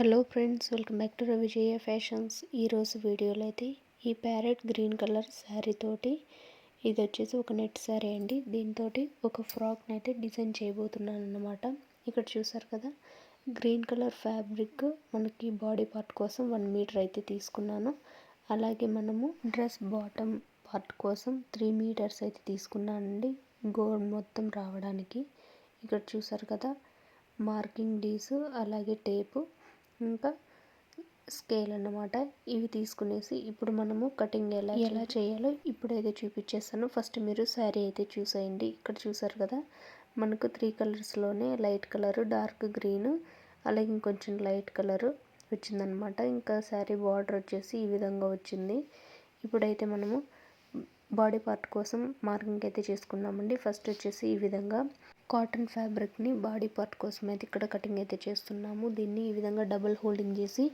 Hello friends welcome back to Ravijaya fashions. ఈరోజు వీడియోలో అయితే ఈ ప్యారెట్ గ్రీన్ కలర్ శారీ తోటి ఇది వచ్చేసి ఒక నెట్ శారీ అండి. దీంతో ఒక ఫ్రాక్ని అయితే డిజైన్ చేయబోతున్నాను అన్నమాట. ఇక్కడ చూసారు కదా గ్రీన్ కలర్ ఫ్యాబ్రిక్ మనకి బాడీ పార్ట్ కోసం వన్ మీటర్ అయితే తీసుకున్నాను. అలాగే మనము డ్రెస్ బాటమ్ పార్ట్ కోసం త్రీ మీటర్స్ అయితే తీసుకున్నానండి. గోల్డ్ మొత్తం రావడానికి. ఇక్కడ చూసారు కదా మార్కింగ్ డీసు అలాగే టేపు ఇంకా స్కేల్ అన్నమాట. ఇవి తీసుకునేసి ఇప్పుడు మనము కటింగ్ ఎలా ఎలా చేయాలో ఇప్పుడైతే చూపించేస్తాను ఫస్ట్ మీరు శారీ అయితే చూసేయండి. ఇక్కడ చూసారు కదా మనకు త్రీ కలర్స్లోనే లైట్ కలర్ డార్క్ గ్రీన్ అలాగే ఇంకొంచెం లైట్ కలర్ వచ్చిందనమాట ఇంకా శారీ బార్డర్ వచ్చేసి ఈ విధంగా వచ్చింది. ఇప్పుడైతే మనము బాడీ పార్ట్ కోసం మార్కింగ్ అయితే చేసుకున్నామండి. ఫస్ట్ వచ్చేసి ఈ విధంగా కాటన్ ఫ్యాబ్రిక్ని బాడీ పార్ట్ కోసం అయితే ఇక్కడ కటింగ్ అయితే చేస్తున్నాము. దీన్ని ఈ విధంగా డబుల్ హోల్డింగ్ చేసి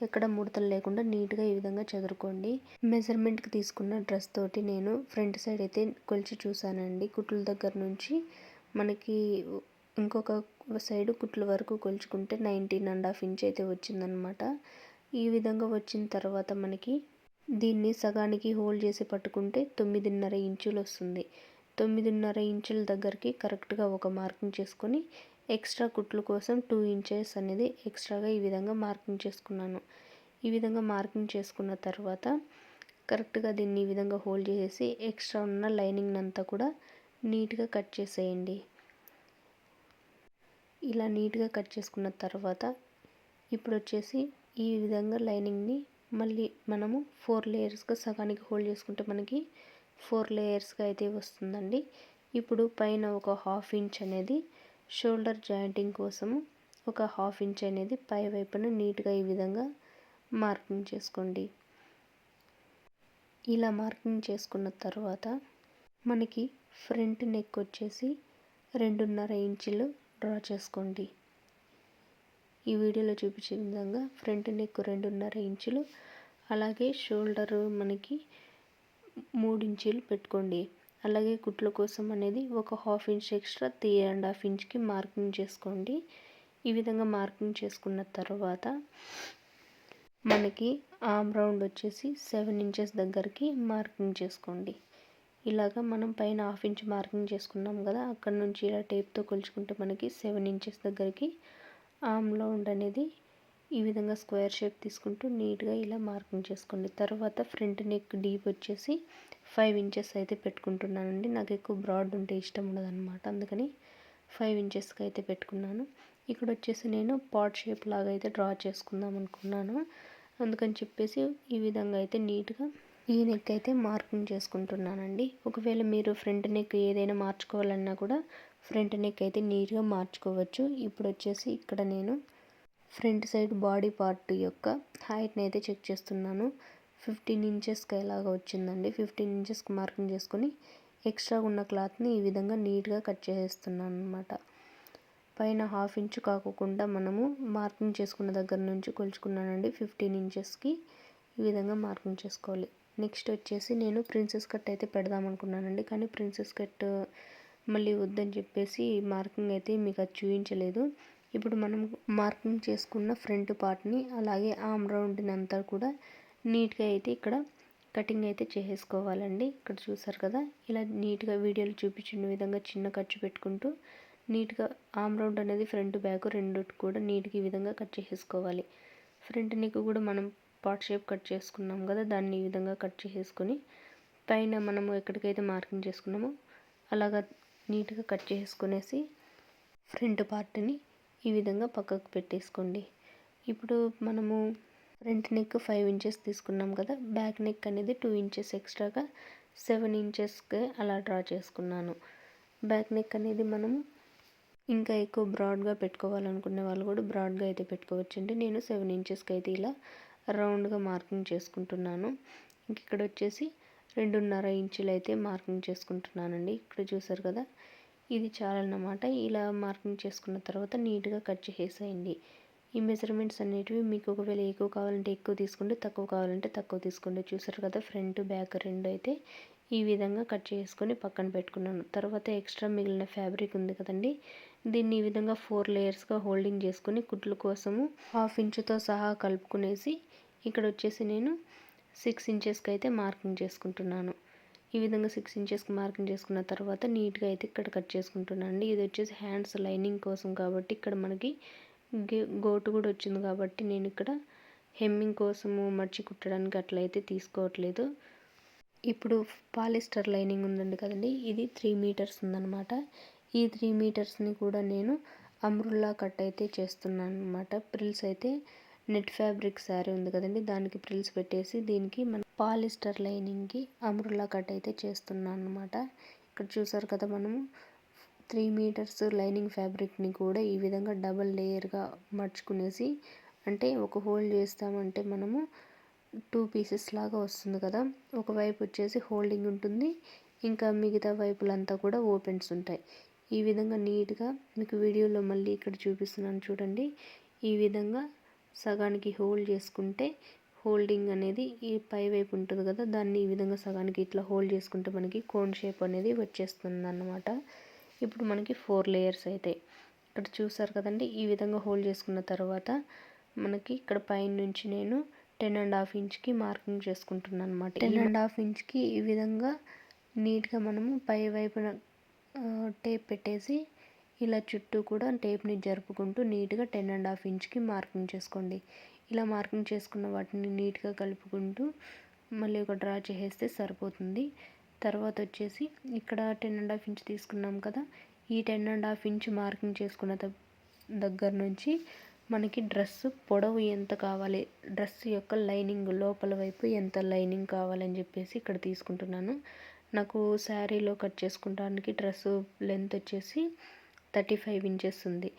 ఎక్కడ ముడతలు లేకుండా నీట్గా ఈ విధంగా చదురుకోండి. మెజర్మెంట్కి తీసుకున్న డ్రెస్ తోటి నేను ఫ్రంట్ సైడ్ అయితే కొలిచి చూసానండి కుట్ల దగ్గర నుంచి మనకి ఇంకొక సైడ్ కుట్ల వరకు కొలుచుకుంటే నైన్టీన్ అండ్ హాఫ్ ఇంచ్ అయితే వచ్చిందనమాట. ఈ విధంగా వచ్చిన తర్వాత మనకి దీన్ని సగానికి హోల్డ్ చేసి పట్టుకుంటే తొమ్మిదిన్నర ఇంచులు వస్తుంది తొమ్మిదిన్నర ఇంచుల దగ్గరికి కరెక్ట్గా ఒక మార్కింగ్ చేసుకొని ఎక్స్ట్రా కుట్లు కోసం టూ ఇంచెస్ అనేది ఎక్స్ట్రాగా ఈ విధంగా మార్కింగ్ చేసుకున్నాను. ఈ విధంగా మార్కింగ్ చేసుకున్న తర్వాత కరెక్ట్గా దీన్ని ఈ విధంగా హోల్డ్ చేసేసి ఎక్స్ట్రా ఉన్న లైనింగ్ అంతా కూడా నీట్గా కట్ చేసేయండి. ఇలా నీట్గా కట్ చేసుకున్న తర్వాత ఇప్పుడు వచ్చేసి ఈ విధంగా లైనింగ్ని మళ్ళీ మనము ఫోర్ లేయర్స్గా సగానికి హోల్డ్ చేసుకుంటే మనకి ఫోర్ లేయర్స్గా అయితే వస్తుందండి. ఇప్పుడు పైన ఒక హాఫ్ ఇంచ్ అనేది షోల్డర్ జాయింటింగ్ కోసము ఒక హాఫ్ ఇంచ్ అనేది పై వైపున నీట్గా ఈ విధంగా మార్కింగ్ చేసుకోండి. ఇలా మార్కింగ్ చేసుకున్న తర్వాత మనకి ఫ్రంట్ నెక్ వచ్చేసి రెండున్నర ఇంచులు డ్రా చేసుకోండి. ఈ వీడియోలో చూపించే విధంగా ఫ్రంట్ నెక్ రెండున్నర ఇంచులు అలాగే షోల్డర్ మనకి మూడు ఇంచీలు పెట్టుకోండి. అలాగే కుట్ల కోసం అనేది ఒక half inch extra three and half ఇంచ్కి marking చేసుకోండి. ఈ విధంగా మార్కింగ్ చేసుకున్న తర్వాత మనకి ఆమ్ రౌండ్ వచ్చేసి సెవెన్ ఇంచెస్ దగ్గరికి మార్కింగ్ చేసుకోండి. ఇలాగా మనం పైన హాఫ్ ఇంచ్ మార్కింగ్ చేసుకున్నాం కదా అక్కడ నుంచి ఇలా టేప్తో కొలుచుకుంటే మనకి సెవెన్ ఇంచెస్ దగ్గరికి ఆమ్లో రౌండ్ అనేది ఈ విధంగా స్క్వేర్ షేప్ తీసుకుంటూ నీట్గా ఇలా మార్కింగ్ చేసుకోండి. తర్వాత ఫ్రంట్ నెక్ డీప్ వచ్చేసి ఫైవ్ ఇంచెస్ అయితే పెట్టుకుంటున్నానండి. నాకు ఎక్కువ బ్రాడ్ ఉంటే ఇష్టం ఉండదన్నమాట. అందుకని ఫైవ్ ఇంచెస్కి అయితే పెట్టుకున్నాను. ఇక్కడ వచ్చేసి నేను పాట్ షేప్ లాగా అయితే డ్రా చేసుకుందాం అనుకున్నాను. అందుకని చెప్పేసి ఈ విధంగా అయితే నీట్గా ఈ నెక్ అయితే మార్కింగ్ చేసుకుంటున్నానండి. ఒకవేళ మీరు ఫ్రంట్ నెక్ ఏదైనా మార్చుకోవాలన్నా కూడా ఫ్రంట్ నెక్ అయితే నీట్గా మార్చుకోవచ్చు. ఇప్పుడు వచ్చేసి ఇక్కడ నేను ఫ్రంట్ సైడ్ బాడీ పార్ట్ యొక్క హైట్ని అయితే చెక్ చేస్తున్నాను. ఫిఫ్టీన్ ఇంచెస్కి ఎలాగా వచ్చిందండి. ఫిఫ్టీన్ ఇంచెస్కి మార్కింగ్ చేసుకొని ఎక్స్ట్రా ఉన్న క్లాత్ని ఈ విధంగా నీట్గా కట్ చేసేస్తున్నాను అనమాట పైన హాఫ్ ఇంచ్ కాకుండా మనము మార్కింగ్ చేసుకున్న దగ్గర నుంచి కొలుచుకున్నానండి. ఫిఫ్టీన్ ఇంచెస్కి ఈ విధంగా మార్కింగ్ చేసుకోవాలి. నెక్స్ట్ వచ్చేసి నేను ప్రిన్సెస్ కట్ అయితే పెడదాం అనుకున్నానండి. కానీ ప్రిన్సెస్ కట్ మళ్ళీ వద్దని చెప్పేసి మార్కింగ్ అయితే మీకు అది చూపించలేదు. ఇప్పుడు మనం మార్కింగ్ చేసుకున్న ఫ్రంట్ పార్ట్ని అలాగే ఆమ్ రౌండ్ని అంతా కూడా నీట్గా అయితే ఇక్కడ కటింగ్ అయితే చేసేసుకోవాలండి. ఇక్కడ చూసారు కదా ఇలా నీట్గా వీడియోలు చూపించిన విధంగా చిన్న ఖర్చు పెట్టుకుంటూ నీట్గా ఆమ్ రౌండ్ అనేది ఫ్రంట్ బ్యాక్ రెండు కూడా నీట్గా ఈ విధంగా కట్ చేసేసుకోవాలి. ఫ్రంట్ నెక్ కూడా మనం పార్ట్ షేప్ కట్ చేసుకున్నాం కదా దాన్ని ఈ విధంగా కట్ చేసేసుకొని పైన మనము ఎక్కడికైతే మార్కింగ్ చేసుకున్నామో అలాగా నీట్గా కట్ చేసుకునేసి ఫ్రంట్ పార్ట్ని ఈ విధంగా పక్కకు పెట్టేసుకోండి. ఇప్పుడు మనము ఫ్రంట్ నెక్ ఫైవ్ ఇంచెస్ తీసుకున్నాం కదా బ్యాక్ నెక్ అనేది టూ ఇంచెస్ ఎక్స్ట్రాగా సెవెన్ ఇంచెస్కి అలా డ్రా చేసుకున్నాను. బ్యాక్ నెక్ అనేది మనము ఇంకా ఎక్కువ బ్రాడ్గా పెట్టుకోవాలనుకునే వాళ్ళు కూడా బ్రాడ్గా అయితే పెట్టుకోవచ్చండి. నేను సెవెన్ ఇంచెస్కి అయితే ఇలా రౌండ్గా మార్కింగ్ చేసుకుంటున్నాను. ఇంక ఇక్కడ వచ్చేసి రెండున్నర ఇంచులు అయితే మార్కింగ్ చేసుకుంటున్నానండి. ఇక్కడ చూసారు కదా? ఇది చాలన్నమాట. ఇలా మార్కింగ్ చేసుకున్న తర్వాత నీట్గా కట్ చేసేయండి. ఈ మెజర్మెంట్స్ అనేటివి మీకు ఒకవేళ ఎక్కువ కావాలంటే ఎక్కువ తీసుకోండి తక్కువ కావాలంటే తక్కువ తీసుకోండి చూసారు కదా? ఫ్రంట్ బ్యాక్ రెండు అయితే ఈ విధంగా కట్ చేసుకొని పక్కన పెట్టుకున్నాను. తర్వాత ఎక్స్ట్రా మిగిలిన ఫ్యాబ్రిక్ ఉంది కదండి దీన్ని ఈ విధంగా ఫోర్ లేయర్స్గా హోల్డింగ్ చేసుకుని కుట్లు కోసము హాఫ్ ఇంచుతో సహా కలుపుకునేసి ఇక్కడ వచ్చేసి నేను సిక్స్ ఇంచెస్కి అయితే మార్కింగ్ చేసుకుంటున్నాను. ఈ విధంగా సిక్స్ ఇంచెస్కి మార్కింగ్ చేసుకున్న తర్వాత నీట్గా అయితే ఇక్కడ కట్ చేసుకుంటున్నాను అండి. ఇది వచ్చేసి హ్యాండ్స్ లైనింగ్ కోసం కాబట్టి ఇక్కడ మనకి గోటు కూడా వచ్చింది కాబట్టి నేను ఇక్కడ హెమ్మింగ్ కోసము మర్చి కుట్టడానికి అట్లయితే తీసుకోవట్లేదు. ఇప్పుడు పాలిస్టర్ లైనింగ్ ఉందండి కదండి ఇది త్రీ మీటర్స్ ఉందన్నమాట. ఈ త్రీ మీటర్స్ని కూడా నేను అమ్రుల్లా కట్ అయితే చేస్తున్నాను అనమాట ప్రిల్స్ అయితే నెట్ ఫ్యాబ్రిక్ శారీ ఉంది కదండి దానికి ప్రిల్స్ పెట్టేసి దీనికి మన పాలిస్టర్ లైనింగ్కి అమ్రుల్లా కట్ అయితే చేస్తున్నాను అనమాట ఇక్కడ చూసారు కదా మనము త్రీ మీటర్స్ లైనింగ్ ఫ్యాబ్రిక్ని కూడా ఈ విధంగా డబల్ లేయర్గా మర్చుకునేసి అంటే ఒక హోల్డ్ చేస్తామంటే మనము టూ పీసెస్ లాగా వస్తుంది కదా. ఒకవైపు వచ్చేసి హోల్డింగ్ ఉంటుంది. ఇంకా మిగతా వైపులంతా కూడా ఓపెన్స్ ఉంటాయి. ఈ విధంగా నీట్గా మీకు వీడియోలో మళ్ళీ ఇక్కడ చూపిస్తున్నాను చూడండి. ఈ విధంగా సగానికి హోల్డ్ చేసుకుంటే హోల్డింగ్ అనేది ఈ పై వైపు ఉంటుంది కదా. దాన్ని ఈ విధంగా సగానికి ఇట్లా హోల్డ్ చేసుకుంటే మనకి కోన్ షేప్ అనేది వచ్చేస్తుంది అన్నమాట ఇప్పుడు మనకి ఫోర్ లేయర్స్ అయితే ఇక్కడ చూసారు కదండి. ఈ విధంగా హోల్డ్ చేసుకున్న తర్వాత మనకి ఇక్కడ పైన నుంచి నేను టెన్ అండ్ హాఫ్ ఇంచ్కి మార్కింగ్ చేసుకుంటున్నాను అనమాట టెన్ అండ్ హాఫ్ ఇంచ్కి ఈ విధంగా నీట్గా మనము పై వైపున టేప్ పెట్టేసి ఇలా చుట్టూ కూడా టేప్ని జరుపుకుంటూ నీట్గా టెన్ అండ్ హాఫ్ ఇంచ్కి మార్కింగ్ చేసుకోండి. ఇలా మార్కింగ్ చేసుకున్న వాటిని నీట్గా కలుపుకుంటూ మళ్ళీ ఒక డ్రా చేసేస్తే సరిపోతుంది. తర్వాత వచ్చేసి ఇక్కడ టెన్ అండ్ హాఫ్ ఇంచ్ తీసుకున్నాం కదా ఈ ten and half inch marking చేసుకున్న దగ్గర నుంచి మనకి డ్రెస్ పొడవు ఎంత కావాలి? డ్రెస్ యొక్క లైనింగ్ లోపల వైపు ఎంత లైనింగ్ కావాలని చెప్పేసి ఇక్కడ తీసుకుంటున్నాను. నాకు శారీలో కట్ చేసుకుంటానికి డ్రెస్ లెంత్ వచ్చేసి థర్టీ ఫైవ్ ఇంచెస్ ఉంది.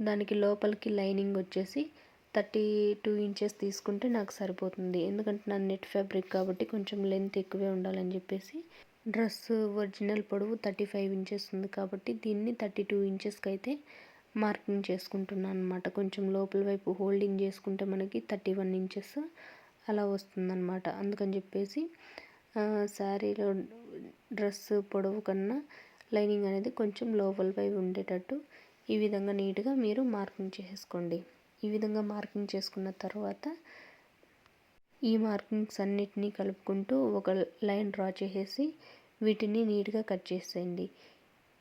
దానికి లోపలికి లైనింగ్ వచ్చేసి థర్టీ టూ ఇంచెస్ తీసుకుంటే నాకు సరిపోతుంది. ఎందుకంటే నా నెట్ ఫ్యాబ్రిక్ కాబట్టి కొంచెం లెంత్ ఎక్కువే ఉండాలని చెప్పేసి డ్రెస్ ఒరిజినల్ పొడవు థర్టీ ఫైవ్ ఇంచెస్ ఉంది కాబట్టి దీన్ని థర్టీ టూ ఇంచెస్కి అయితే మార్కింగ్ చేసుకుంటున్నాను అనమాట కొంచెం లోపల వైపు హోల్డింగ్ చేసుకుంటే మనకి థర్టీ వన్ ఇంచెస్ అలా వస్తుందన్నమాట. అందుకని చెప్పేసి శారీలో డ్రెస్ పొడవు కన్నా లైనింగ్ అనేది కొంచెం లోపల వైపు ఉండేటట్టు ఈ విధంగా నీట్గా మీరు మార్కింగ్ చేసుకోండి. ఈ విధంగా మార్కింగ్ చేసుకున్న తర్వాత ఈ మార్కింగ్స్ అన్నిటినీ కలుపుకుంటూ ఒక లైన్ డ్రా చేసేసి వీటిని నీట్గా కట్ చేసేయండి.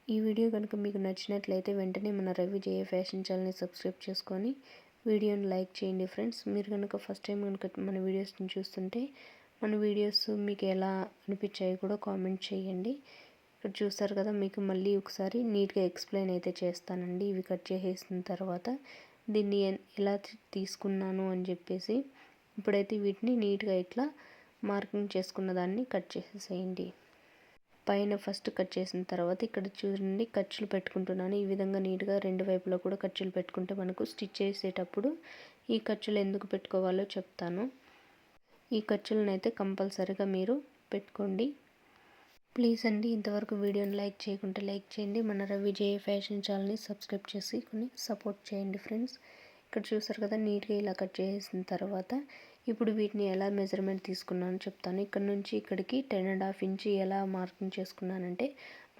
ఈ వీడియో కనుక మీకు నచ్చినట్లయితే వెంటనే మన రవి జయ ఫ్యాషన్ ఛానల్ని సబ్స్క్రైబ్ చేసుకొని వీడియోని లైక్ చేయండి ఫ్రెండ్స్. మీరు కనుక ఫస్ట్ టైం కనుక మన వీడియోస్ని చూస్తుంటే మన వీడియోస్ మీకు ఎలా అనిపించాయి కూడా కామెంట్ చేయండి. ఇక్కడ చూస్తారు కదా మీకు మళ్ళీ ఒకసారి నీట్గా ఎక్స్ప్లెయిన్ అయితే చేస్తానండి. ఇవి కట్ చేసేసిన తర్వాత దీన్ని ఎలా తీసుకున్నాను అని చెప్పేసి ఇప్పుడైతే వీటిని నీట్గా ఇట్లా మార్కింగ్ చేసుకున్న దాన్ని కట్ చేసేసేయండి. పైన ఫస్ట్ కట్ చేసిన తర్వాత ఇక్కడ చూడండి ఖర్చులు పెట్టుకుంటున్నాను. ఈ విధంగా నీట్గా రెండు వైపులో కూడా ఖర్చులు పెట్టుకుంటే మనకు స్టిచ్ చేసేటప్పుడు ఈ ఖర్చులు ఎందుకు పెట్టుకోవాలో చెప్తాను. ఈ ఖర్చులను అయితే కంపల్సరిగా మీరు పెట్టుకోండి. ప్లీజ్ అండి ఇంతవరకు వీడియోని లైక్ చేయకుంటే లైక్ చేయండి. మన రవి జయ ఫ్యాషన్ ఛానల్ని సబ్స్క్రైబ్ చేసి కొన్ని సపోర్ట్ చేయండి ఫ్రెండ్స్. ఇక్కడ చూసారు కదా నీట్గా ఇలా కట్ చేసిన తర్వాత ఇప్పుడు వీటిని ఎలా మెజర్మెంట్ తీసుకున్నాను చెప్తాను. ఇక్కడ నుంచి ఇక్కడికి టెన్ అండ్ హాఫ్ ఇంచ్ ఎలా మార్కింగ్ చేసుకున్నానంటే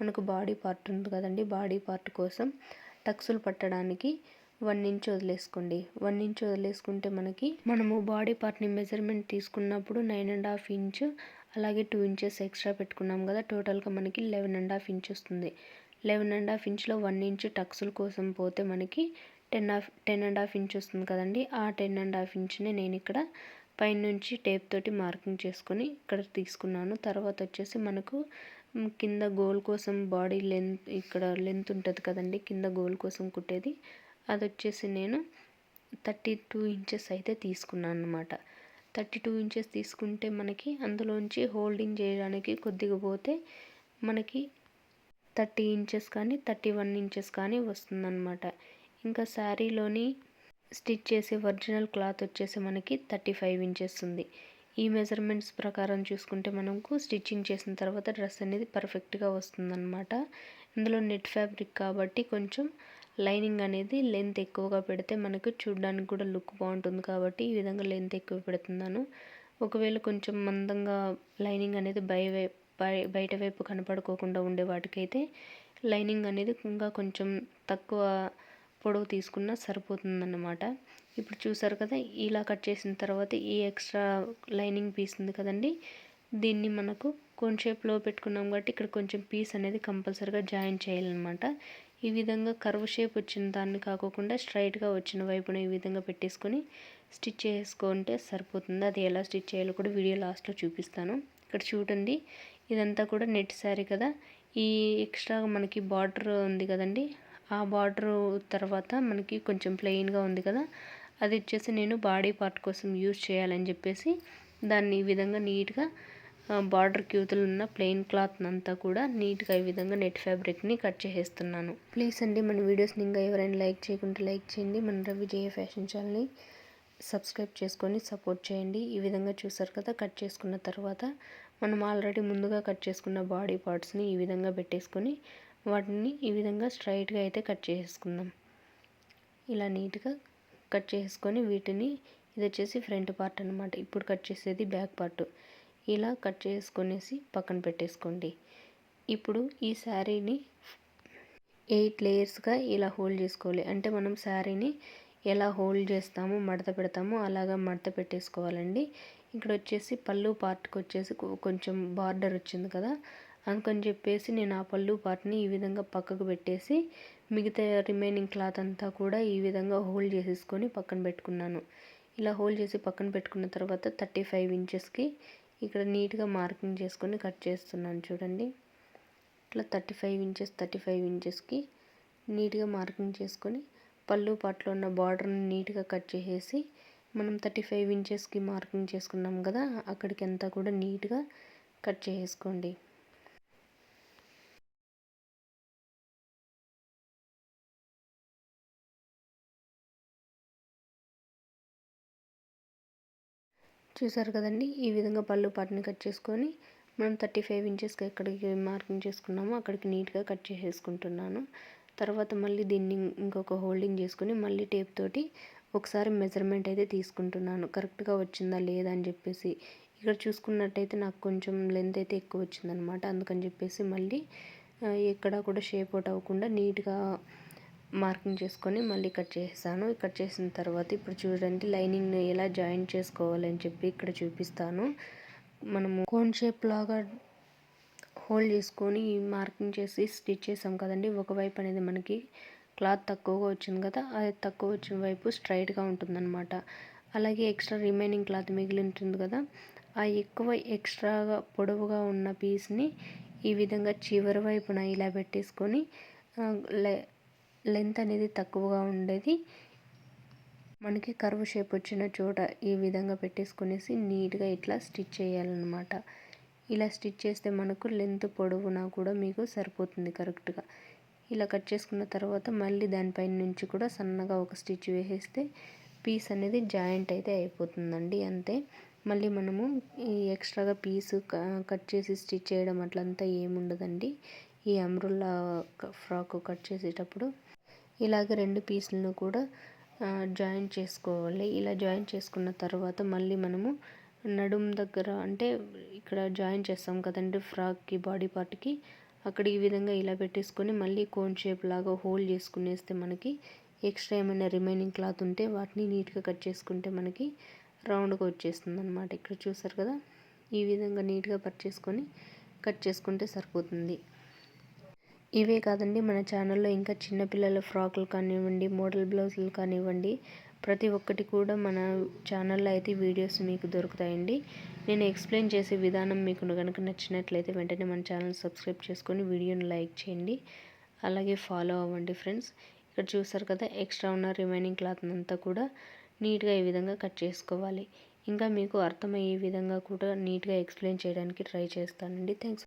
మనకు బాడీ పార్ట్ ఉంది కదండి బాడీ పార్ట్ కోసం టక్సులు పట్టడానికి వన్ ఇంచ్ వదిలేసుకోండి. వన్ ఇంచ్ వదిలేసుకుంటే మనకి మనము బాడీ పార్ట్ని మెజర్మెంట్ తీసుకున్నప్పుడు నైన్ అండ్ హాఫ్ ఇంచ్ అలాగే టూ ఇంచెస్ ఎక్స్ట్రా పెట్టుకున్నాం కదా టోటల్గా మనకి లెవెన్ అండ్ హాఫ్ ఇంచ్ వస్తుంది. లెవెన్ అండ్ హాఫ్ ఇంచ్లో వన్ ఇంచ్ టక్సుల కోసం పోతే మనకి ten half ten and half inch వస్తుంది కదండి. ఆ టెన్ అండ్ హాఫ్ ఇంచ్ని నేను ఇక్కడ పైనుంచి టేప్ తోటి మార్కింగ్ చేసుకొని ఇక్కడ తీసుకున్నాను. తర్వాత వచ్చేసి మనకు కింద గోల్ కోసం బాడీ లెంత్ ఇక్కడ లెంత్ ఉంటుంది కదండి కింద గోల్ కోసం కుట్టేది. అది వచ్చేసి నేను థర్టీ టూ ఇంచెస్ అయితే తీసుకున్నాను అనమాట థర్టీ టూ ఇంచెస్ తీసుకుంటే మనకి అందులోంచి హోల్డింగ్ చేయడానికి కొద్దిగా పోతే మనకి థర్టీ ఇంచెస్ కానీ థర్టీ వన్ ఇంచెస్ కానీ వస్తుందన్నమాట. ఇంకా శారీలోని స్టిచ్ చేసే ఒరిజినల్ క్లాత్ వచ్చేసి మనకి థర్టీ ఫైవ్ ఇంచెస్ ఉంది. ఈ మెజర్మెంట్స్ ప్రకారం చూసుకుంటే మనకు స్టిచ్చింగ్ చేసిన తర్వాత డ్రెస్ అనేది పర్ఫెక్ట్గా వస్తుందన్నమాట. ఇందులో నెట్ ఫ్యాబ్రిక్ కాబట్టి కొంచెం లైనింగ్ అనేది లెంత్ ఎక్కువగా పెడితే మనకు చూడడానికి కూడా లుక్ బాగుంటుంది కాబట్టి ఈ విధంగా లెంత్ ఎక్కువ పెడుతున్నాను. ఒకవేళ కొంచెం మందంగా లైనింగ్ అనేది బయ బయట వైపు కనపడుకోకుండా ఉండే వాటికైతే లైనింగ్ అనేది ఇంకా కొంచెం తక్కువ పొడవు తీసుకున్నా సరిపోతుందన్నమాట. ఇప్పుడు చూసారు కదా ఇలా కట్ చేసిన తర్వాత ఈ ఎక్స్ట్రా లైనింగ్ పీస్ ఉంది కదండి దీన్ని మనకు కొంచెంసేపులో పెట్టుకున్నాం కాబట్టి ఇక్కడ కొంచెం పీస్ అనేది కంపల్సరీగా జాయిన్ చేయాలన్నమాట. ఈ విధంగా కర్వ్ షేప్ వచ్చిన దాన్ని కాకుండా స్ట్రైట్గా వచ్చిన వైపున ఈ విధంగా పెట్టేసుకొని స్టిచ్ చేసుకుంటే సరిపోతుంది. అది ఎలా స్టిచ్ చేయాలో కూడా వీడియో లాస్ట్లో చూపిస్తాను. ఇక్కడ చూడండి ఇదంతా కూడా నెట్ శారీ కదా. ఈ ఎక్స్ట్రా మనకి బార్డర్ ఉంది కదండి ఆ బార్డర్ తర్వాత మనకి కొంచెం ప్లెయిన్గా ఉంది కదా అది వచ్చేసి నేను బాడీ పార్ట్ కోసం యూజ్ చేయాలని చెప్పేసి దాన్ని ఈ విధంగా నీట్గా బార్డర్ క్యూతులు ఉన్న ప్లెయిన్ క్లాత్ అంతా కూడా నీట్గా ఈ విధంగా నెట్ ఫ్యాబ్రిక్ని కట్ చేసేస్తున్నాను. ప్లీజ్ అండి మన వీడియోస్ని ఇంకా ఎవరైనా లైక్ చేయకుంటే లైక్ చేయండి. మన రవి జయ ఫ్యాషన్ ఛానల్ని సబ్స్క్రైబ్ చేసుకొని సపోర్ట్ చేయండి. ఈ విధంగా చూసారు కదా కట్ చేసుకున్న తర్వాత మనం ఆల్రెడీ ముందుగా కట్ చేసుకున్న బాడీ పార్ట్స్ని ఈ విధంగా పెట్టేసుకొని వాటిని ఈ విధంగా స్ట్రైట్గా అయితే కట్ చేసుకుందాం. ఇలా నీట్గా కట్ చేసుకొని వీటిని ఇది వచ్చేసి ఫ్రంట్ పార్ట్ అనమాట ఇప్పుడు కట్ చేసేది బ్యాక్ పార్ట్. ఇలా కట్ చేసుకొనేసి పక్కన పెట్టేసుకోండి. ఇప్పుడు ఈ శారీని ఎయిట్ లేయర్స్గా ఇలా హోల్డ్ చేసుకోవాలి. అంటే మనం శారీని ఎలా హోల్డ్ చేస్తామో మడత పెడతామో అలాగా మడత పెట్టేసుకోవాలండి. ఇక్కడ వచ్చేసి పళ్ళు పార్ట్కి వచ్చేసి కొంచెం బార్డర్ వచ్చింది కదా. అందుకని చెప్పేసి నేను ఆ పళ్ళు పార్ట్ని ఈ విధంగా పక్కకు పెట్టేసి మిగతా రిమైనింగ్ క్లాత్ అంతా కూడా ఈ విధంగా హోల్డ్ చేసేసుకొని పక్కన పెట్టుకున్నాను. ఇలా హోల్డ్ చేసి పక్కన పెట్టుకున్న తర్వాత థర్టీ ఫైవ్ ఇంచెస్కి ఇక్కడ నీట్గా మార్కింగ్ చేసుకొని కట్ చేస్తున్నాను చూడండి. ఇట్లా thirty five inches thirty five ఇంచెస్కి నీట్గా మార్కింగ్ చేసుకొని పళ్ళు పాటలో ఉన్న బార్డర్ని నీట్గా కట్ చేసేసి మనం థర్టీ ఫైవ్ ఇంచెస్కి మార్కింగ్ చేసుకున్నాం కదా అక్కడికి అంతా కూడా నీట్గా కట్ చేసుకోండి చూసారు కదండి? ఈ విధంగా పళ్ళు పాటని కట్ చేసుకొని మనం థర్టీ ఫైవ్ ఇంచెస్కి ఎక్కడికి మార్కింగ్ చేసుకున్నామో అక్కడికి నీట్గా కట్ చేసేసుకుంటున్నాను. తర్వాత మళ్ళీ దీన్ని ఇంకొక హోల్డింగ్ చేసుకుని మళ్ళీ టేప్ తోటి ఒకసారి మెజర్మెంట్ అయితే తీసుకుంటున్నాను. కరెక్ట్గా వచ్చిందా లేదా అని చెప్పేసి. ఇక్కడ చూసుకున్నట్టయితే నాకు కొంచెం లెంత్ అయితే ఎక్కువ వచ్చిందనమాట అందుకని చెప్పేసి మళ్ళీ ఎక్కడా కూడా షేప్ అవుట్ అవ్వకుండా నీట్గా మార్కింగ్ చేసుకొని మళ్ళీ కట్ చేసాను కట్ చేసిన తర్వాత ఇప్పుడు చూడండి లైనింగ్ని ఎలా జాయిన్ చేసుకోవాలని చెప్పి ఇక్కడ చూపిస్తాను. మనము కోన్ షేప్ లాగా హోల్డ్ చేసుకొని మార్కింగ్ చేసి స్టిచ్ చేసాం కదండి. ఒకవైపు అనేది మనకి క్లాత్ తక్కువగా వచ్చింది కదా అది తక్కువ వచ్చిన వైపు స్ట్రైట్గా ఉంటుందన్నమాట. అలాగే ఎక్స్ట్రా రిమైనింగ్ క్లాత్ మిగిలి ఉంటుంది కదా ఆ ఎక్కువ ఎక్స్ట్రాగా పొడవుగా ఉన్న పీస్ని ఈ విధంగా చివరి వైపున ఇలా పెట్టేసుకొని లెంత్ అనేది తక్కువగా ఉండేది. మనకి కర్వ్ షేప్ వచ్చిన చోట ఈ విధంగా పెట్టేసుకునేసి నీట్గా ఇట్లా స్టిచ్ చేయాలన్నమాట. ఇలా స్టిచ్ చేస్తే మనకు లెంత్ పొడవునా కూడా మీకు సరిపోతుంది కరెక్ట్గా. ఇలా కట్ చేసుకున్న తర్వాత మళ్ళీ దానిపైన నుంచి కూడా సన్నగా ఒక స్టిచ్ వేసేస్తే పీస్ అనేది జాయింట్ అయితే అయిపోతుందండి అంతే. మళ్ళీ మనము ఈ ఎక్స్ట్రాగా పీసు కట్ చేసి స్టిచ్ చేయడం అట్లంతా ఏముండదండి. ఈ అమ్రుల్లా ఫ్రాక్ కట్ చేసేటప్పుడు ఇలాగ రెండు పీసులను కూడా జాయిన్ చేసుకోవాలి. ఇలా జాయిన్ చేసుకున్న తర్వాత మళ్ళీ మనము నడుం దగ్గర అంటే ఇక్కడ జాయిన్ చేస్తాం కదండి ఫ్రాక్కి బాడీ పార్ట్కి. అక్కడ ఈ విధంగా ఇలా పెట్టేసుకొని మళ్ళీ కోన్ షేప్ లాగా హోల్డ్ చేసుకునేస్తే మనకి ఎక్స్ట్రా ఏమైనా రిమైనింగ్ క్లాత్ ఉంటే వాటిని నీట్గా కట్ చేసుకుంటే మనకి రౌండ్గా వచ్చేస్తుంది అనమాట ఇక్కడ చూసారు కదా? ఈ విధంగా నీట్గా కట్ చేసుకొని కట్ చేసుకుంటే సరిపోతుంది. ఇవే కాదండి మన ఛానల్లో ఇంకా చిన్నపిల్లల ఫ్రాకులు కానివ్వండి మోడల్ బ్లౌజులు కానివ్వండి ప్రతి ఒక్కటి కూడా మన ఛానల్లో అయితే వీడియోస్ మీకు దొరుకుతాయండి. నేను ఎక్స్ప్లెయిన్ చేసే విధానం మీకు కనుక నచ్చినట్లయితే వెంటనే మన ఛానల్ సబ్స్క్రైబ్ చేసుకొని వీడియోని లైక్ చేయండి. అలాగే ఫాలో అవ్వండి ఫ్రెండ్స్. ఇక్కడ చూసారు కదా ఎక్స్ట్రా ఉన్న రిమైనింగ్ క్లాత్ అంతా కూడా నీట్గా ఈ విధంగా కట్ చేసుకోవాలి. ఇంకా మీకు అర్థమయ్యే విధంగా కూడా నీట్గా ఎక్స్ప్లెయిన్ చేయడానికి ట్రై చేస్తానండి. థ్యాంక్స్.